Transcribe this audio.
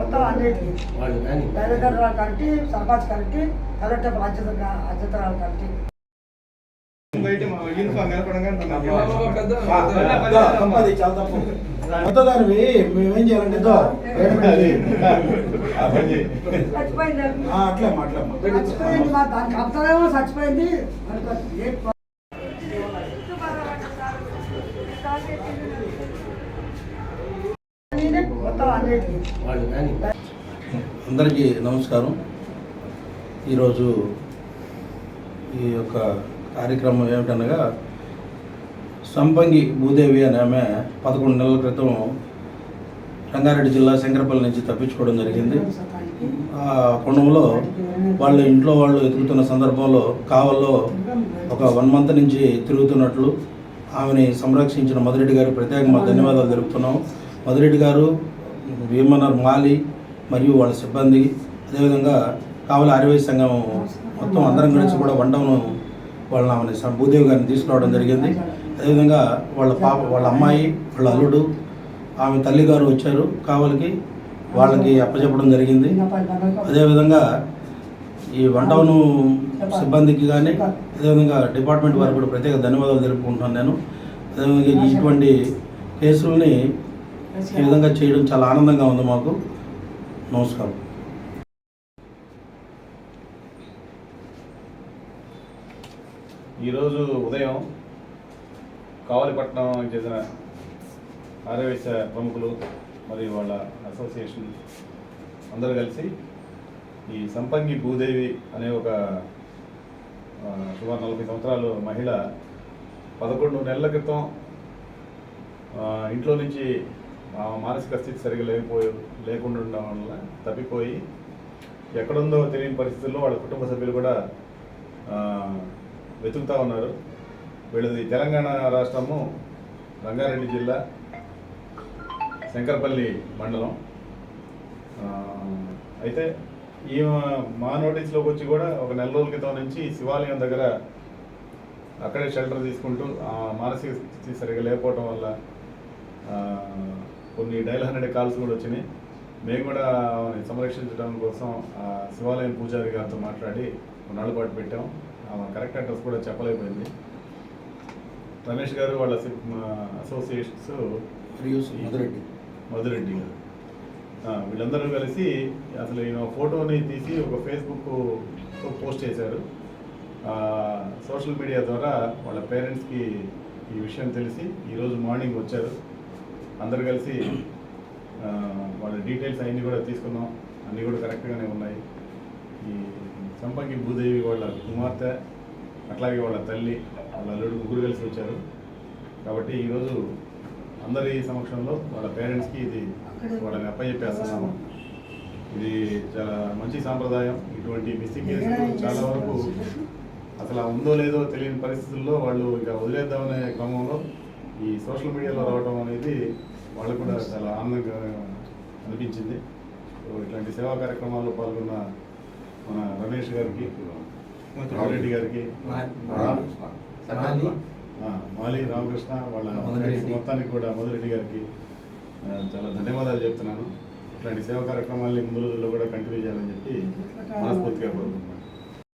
మొత్తం అన్నిటికీ. Director committee sarpanch committee collector committee దానివి మేమేం చేయాలంటే ఇదో చచ్చిపోయింది. ఆ, అట్లే మాట్లాడమ్మా చచ్చిపోయింది మా దానికి అర్థమేమో చచ్చిపోయింది అనుకో, ఏ ప- మొత్తం అన్నిటికీ వాళ్ళు కానీ అందరికీ. నమస్కారం. ఈరోజు ఈ యొక్క కార్యక్రమం ఏమిటనగా సంపంగి భూదేవి అనే ఆమె పదకొండు నెలల క్రితం రంగారెడ్డి జిల్లా శంకరపల్లి నుంచి తప్పించుకోవడం జరిగింది. ఆ కుటుంబంలో వాళ్ళ ఇంట్లో వాళ్ళు ఎదుగుతున్న సందర్భంలో కావల్లో ఒక వన్ మంత్ నుంచి తిరుగుతున్నట్లు ఆమెని సంరక్షించిన మధురెడ్డి గారికి ప్రత్యేకంగా ధన్యవాదాలు తెలుపుతున్నాం. మధురెడ్డి గారు వేమనర్ మాలి మరియు వాళ్ళ సిబ్బంది. అదేవిధంగా కావలి ఆర్యవైశ్య సంఘం మొత్తం అందరం కలిసి కూడా వండవను వాళ్ళని ఆమె భూదేవి గారిని తీసుకురావడం జరిగింది. అదేవిధంగా వాళ్ళ పాప వాళ్ళ అమ్మాయి వాళ్ళ అల్లుడు ఆమె తల్లి గారు వచ్చారు కావలికి. వాళ్ళకి అప్పచెప్పడం జరిగింది. అదేవిధంగా ఈ వంటవను సిబ్బందికి కానీ అదేవిధంగా డిపార్ట్మెంట్ వారికి కూడా ప్రత్యేక ధన్యవాదాలు తెలుపుకుంటున్నాను నేను. అదేవిధంగా ఇటువంటి కేసులని ఈ విధంగా చేయడం చాలా ఆనందంగా ఉంది మాకు. నమస్కారం. ఈరోజు ఉదయం కావలిపట్నం చెందిన ఆర్యవేశ ప్రముఖులు మరియు వాళ్ళ అసోసియేషన్ అందరూ కలిసి ఈ సంపంగి భూదేవి అనే ఒక సుమారు నలభై సంవత్సరాలు మహిళ పదకొండు నెలల క్రితం ఇంట్లో నుంచి మానసిక స్థితి సరిగా లేకపోయే లేకుండా ఉండడం వల్ల తప్పిపోయి ఎక్కడుందో తెలియని పరిస్థితుల్లో వాళ్ళ కుటుంబ సభ్యులు కూడా వెతుకుతూ వెతుకుతా ఉన్నారు. వీళ్ళది తెలంగాణ రాష్ట్రము రంగారెడ్డి జిల్లా శంకరపల్లి మండలం. అయితే ఈ మా నోటీస్లోకి వచ్చి కూడా ఒక నెల రోజుల క్రితం నుంచి శివాలయం దగ్గర అక్కడే షెల్టర్ తీసుకుంటూ ఆ మానసిక స్థితి సరిగా లేకపోవటం వల్ల కొన్ని డైల్ హండ్రెడ్ కాల్స్ కూడా వచ్చినాయి. మేము కూడా సంరక్షించడం కోసం శివాలయం పూజారి గారితో మాట్లాడి కొన్నాళ్ళ పాటు పెట్టాం. ఆమె కరెక్ట్ అడ్రస్ కూడా చెప్పలేకపోయింది. రమేష్ గారు వాళ్ళ అసోసియేషన్స్ మధురెడ్డి. మధురెడ్డి గారు. వీళ్ళందరూ కలిసి అసలు ఈయన ఫోటోని తీసి ఒక ఫేస్బుక్ పోస్ట్ చేశారు. సోషల్ మీడియా ద్వారా వాళ్ళ పేరెంట్స్కి ఈ విషయం తెలిసి ఈరోజు మార్నింగ్ వచ్చారు. అందరు కలిసి వాళ్ళ డీటెయిల్స్ అన్నీ కూడా తీసుకున్నాం. అన్నీ కూడా కరెక్ట్గానే ఉన్నాయి. ఈ సంపంగి భూదేవి వాళ్ళ కుమార్తె అట్లాగే వాళ్ళ తల్లి వాళ్ళ అల్లుడు ముగ్గురు కలిసి వచ్చారు. కాబట్టి ఈరోజు అందరి సమక్షంలో వాళ్ళ పేరెంట్స్కి ఇది వాళ్ళని అప్పచెప్పేస్తున్నాము. ఇది చాలా మంచి సాంప్రదాయం. ఇటువంటి మిస్సింగ్ కేసులు చాలా వరకు అసలు ఉందో లేదో తెలియని పరిస్థితుల్లో వాళ్ళు ఇక వదిలేద్దామనే క్రమంలో ఈ సోషల్ మీడియాలో రావడం అనేది వాళ్ళకు కూడా చాలా ఆనందంగా అనిపించింది. ఇట్లాంటి సేవా కార్యక్రమాల్లో పాల్గొన్న మన రమేష్ గారికి రామరెడ్డి గారికి మాలి రామకృష్ణ వాళ్ళ. మొత్తానికి కూడా మధురెడ్డి గారికి చాలా ధన్యవాదాలు చెప్తున్నాను. ఇట్లాంటి సేవా కార్యక్రమాల్ని ముందు రోజుల్లో కూడా కంటిన్యూ చేయాలని చెప్పి మనస్ఫూర్తిగా కోరుకుంటున్నాను.